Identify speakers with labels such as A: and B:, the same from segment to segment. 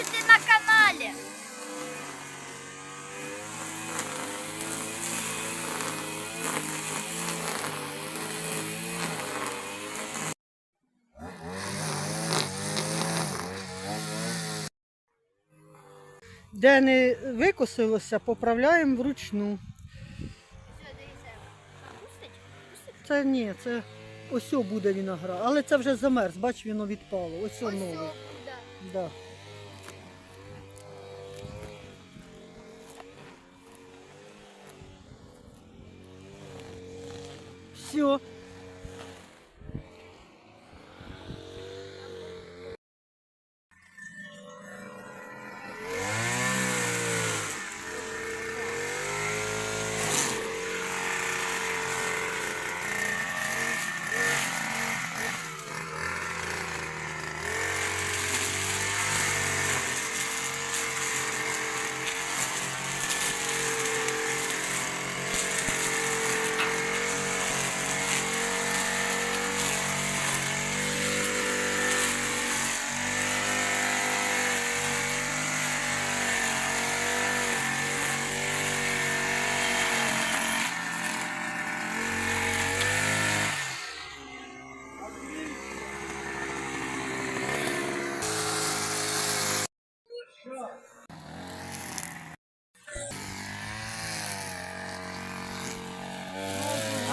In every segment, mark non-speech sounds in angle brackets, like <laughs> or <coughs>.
A: бачите на каналі.
B: Де не викосилося, поправляємо вручну. Це ні, це ось буде виноград. Але це вже замерз, бач, воно відпало. Ось о. Да. Все.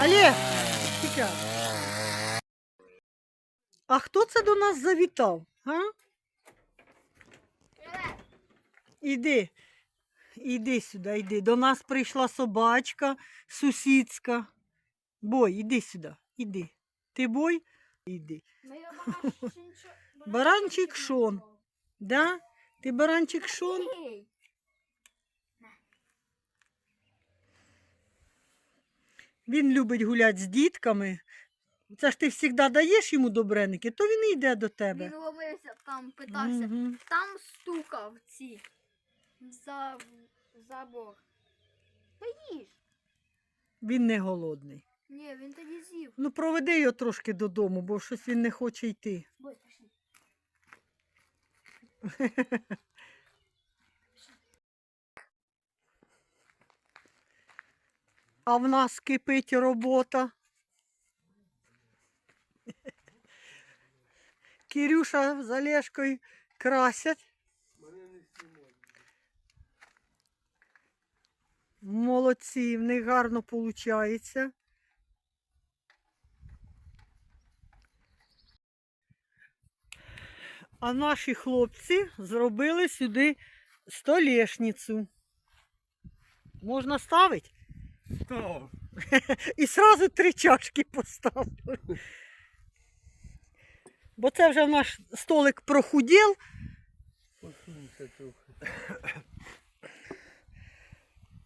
B: Тихо. А хто це до нас завітав? А? Іди. Іди сюди, іди. До нас прийшла собачка сусідська. Бой, іди сюди, іди. Ти бой? Іди. Баранчик Шон. Да? Ти баранчик Шон? Він любить гуляти з дітками. Це ж ти завжди даєш йому добреники, то він і йде до тебе.
A: Він ловився там, питався.
B: Мгм.
A: Там стукав ці. За забор. Та їж.
B: Він не голодний.
A: Ні, він тоді з'їв.
B: Ну, проведи його трошки додому, бо щось він не хоче йти.
A: Бой, пішли. <laughs>
B: А в нас кипить робота. Кирюша з Олешкою красять. Молодці, в них гарно виходить. А наші хлопці зробили сюди столешницю. Можна ставити?
C: Став. <laughs>
B: І сразу три чашки поставили. Бо це вже наш столик прохудів,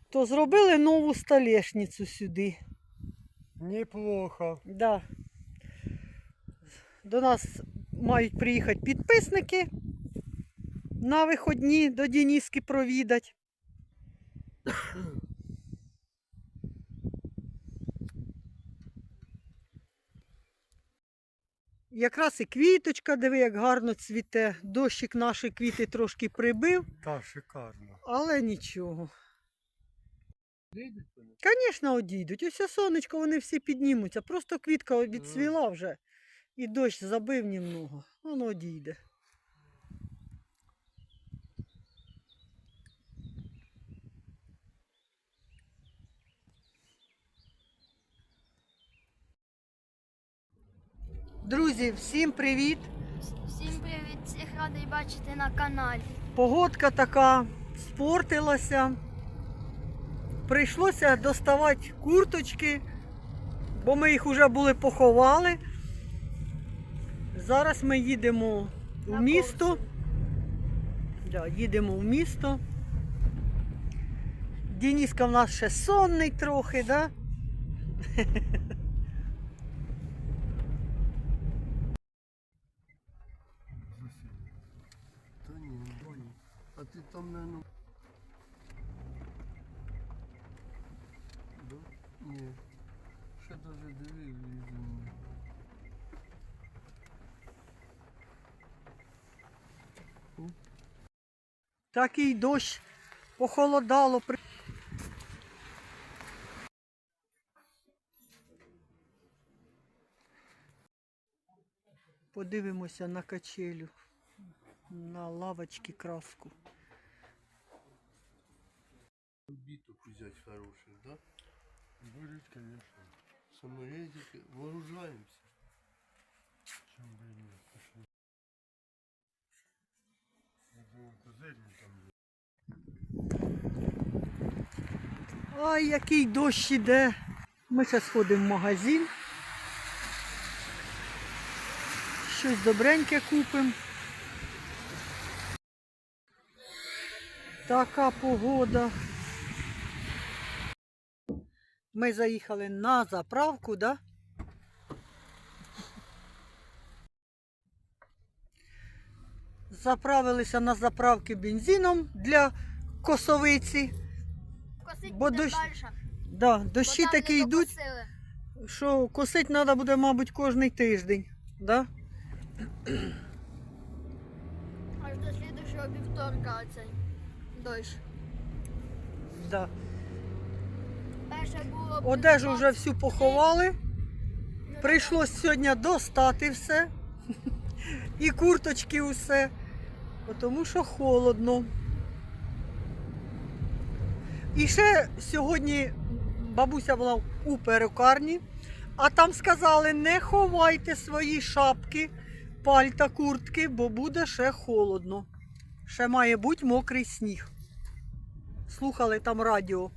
B: то зробили нову столешницю сюди.
C: Неплохо.
B: Да. До нас мають приїхати підписники на виходні до Дениски провідать. <coughs> Якраз і квіточка, диви, як гарно цвіте. Дощик наші квіти трошки прибив,
C: Та шикарно.
B: але нічого.
C: Одійдуть вони?
B: Звісно, одійдуть. Ось сонечко, вони всі піднімуться. Просто квітка відцвіла вже. І дощ забив німного. Воно одійде. Друзі, всім привіт!
A: Всім привіт, всіх радий бачити на каналі.
B: Погодка така спортилася. Прийшлося доставати курточки, бо ми їх вже були поховали. Зараз ми їдемо в місто. Да, їдемо в місто. Дініска в нас ще сонний трохи, да? <laughs>
C: Та ні, ні. А ти там, наверное... Да? Ні. Ще даже дивив.
B: Такий дощ похолодало. Подивимося на качелю, на лавочки краску.
C: Биток взять хороших, да? Будет, конечно. Саморезики. Вооружаемся. Чем бы и нет. Пошли. Я думал, козырный там есть.
B: Ай, який дощ іде. Ми зараз ходимо в магазин. Щось добреньке купимо. Така погода. Ми заїхали на заправку, да? Заправилися на заправки бензином для косовиці.
A: Косить
B: Бо
A: буде
B: дощ-
A: дальше.
B: Да,
A: бо
B: дощі
A: не
B: такі йдуть,
A: докосили.
B: що косить треба буде, мабуть, кожний тиждень. Да?
A: Аж до слідущого вівторка оцей дощ.
B: Да. Одежу вже всю поховали. Прийшлось сьогодні достати все. І курточки усе. Тому що холодно. І ще сьогодні бабуся була у перукарні, а там сказали, не ховайте свої шапки, пальта, куртки, бо буде ще холодно. Ще має бути мокрий сніг. Слухали там радіо.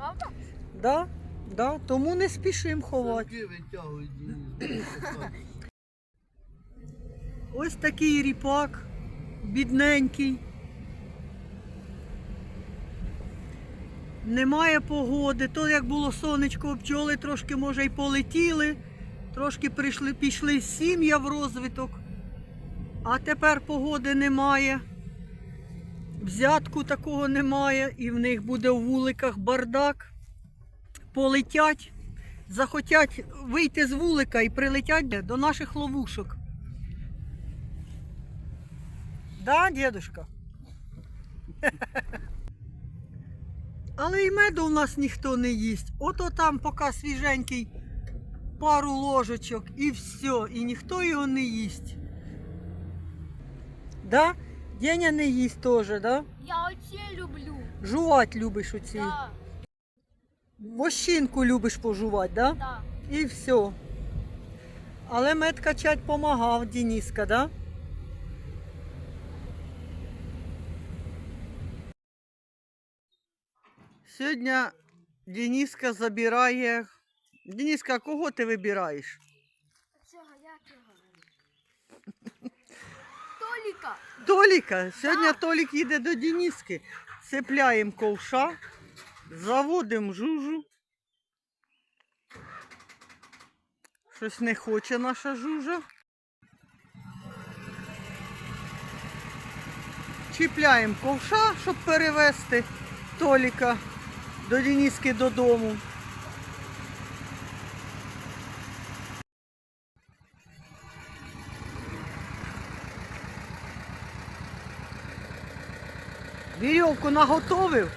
A: Правда?
B: Да, да, тому не спішимо ховати. Ось такий ріпак, бідненький. Немає погоди. То як було сонечко, бджоли трошки, може, й полетіли, трошки прийшли, пішли сім'я в розвиток. А тепер погоди немає. Взятку такого немає, і в них буде в вуликах бардак. Полетять, захотять вийти з вулика і прилетять до наших ловушок. Да, дедушка? <laughs> Але і меду у нас ніхто не їсть. Ото там поки свіженький пару ложечок і все, і ніхто його не їсть. Да? Деня не їсть теж, да?
A: Я оці люблю.
B: Жувати любиш оці.
A: Да,
B: Вощинку любиш пожувати, да?
A: да.
B: І все. Але мед качать помагав Дениска, да? Сьогодні Дениска забирає. Дениска, кого ти вибираєш?
A: Цього як його? Толіка.
B: Сьогодні Толік їде до Дениски. Цепляємо ковша, заводимо жужу. Щось не хоче наша жужа. Чіпляємо ковша, щоб перевезти Толіка до Дениски додому. Вірьовку наготовив.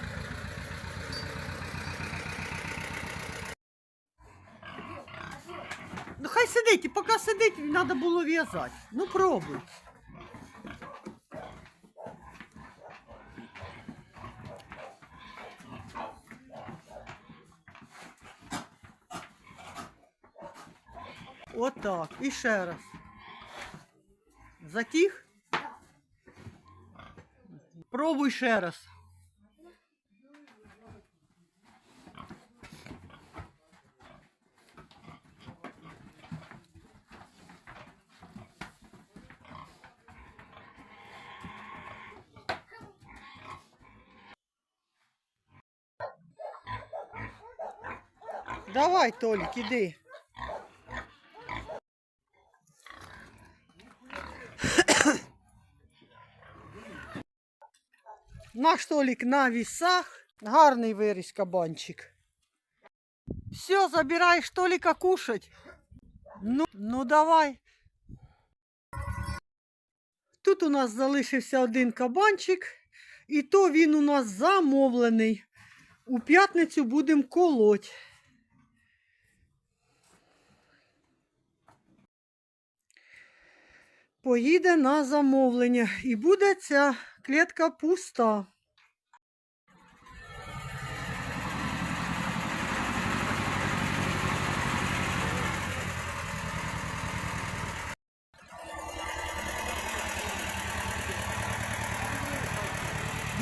B: Ну хай сидить, і поки сидить, треба було в'язати. Ну пробуй. Отак. І ще раз. Затіх? Пробуй ще раз. Давай, Толік, іди. Наш Толік на вісах. Гарний виріс кабанчик. Все, забираєш Толіка кушать. Ну, ну давай. Тут у нас залишився один кабанчик, і то він у нас замовлений. У п'ятницю будемо колоть. Поїде на замовлення і буде ця клітка пуста.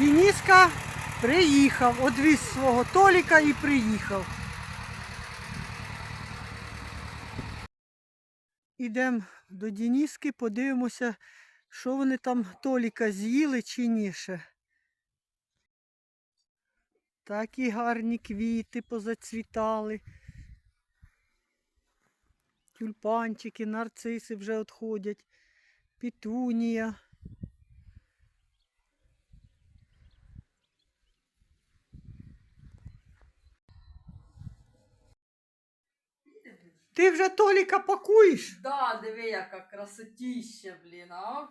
B: Дініска приїхав, одвіз свого Толіка і приїхав. Ідемо до Дініски, подивимося, що вони там Толіка з'їли чи ні ще. Такі гарні квіти позацвітали. Тюльпанчики, нарциси вже відходять, пітунія. Ти вже Толіка пакуєш?
D: Да, диви, яка красотіща, блін, а?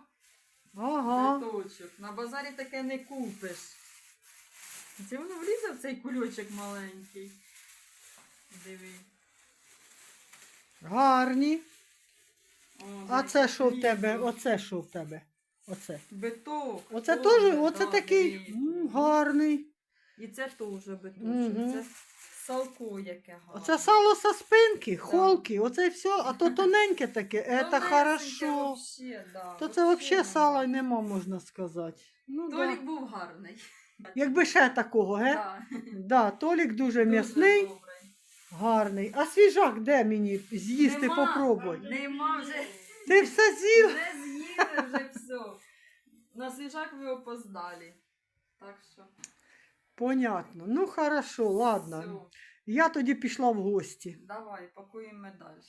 B: Ага.
D: Цвіточок. На базарі таке не купиш. Це воно влізе в цей кульочок маленький. Диви.
B: Гарні.
D: О,
B: А це що в тебе? Оце що в тебе? Оце.
D: Биток.
B: Оце теж, оце
D: да,
B: такий
D: диви.
B: м, гарний.
D: І це теж биточок.
B: Мгм.
D: Це салко яке гарне.
B: Оце сало со спинки, холки, оце все, а то тоненьке таке, це
D: Тонесеньке
B: хорошо.
D: вообще, да,
B: То це
D: вообще
B: взагалі сала й нема, можна сказати. Ну, да.
D: Толік був гарний.
B: Якби ще такого, ге?
D: Да.
B: Да, Толік дуже
D: Дуже
B: м'ясний,
D: добрий.
B: гарний. А свіжак де мені з'їсти,
D: Нема.
B: попробуй.
D: Нема вже.
B: Ти все з'їв?
D: Вже з'їли, вже все. На свіжак ви опоздали. Так що,
B: Понятно. Ну хорошо, ладно.
D: все.
B: Я тоді пішла в гості.
D: Давай, пакуємо далі.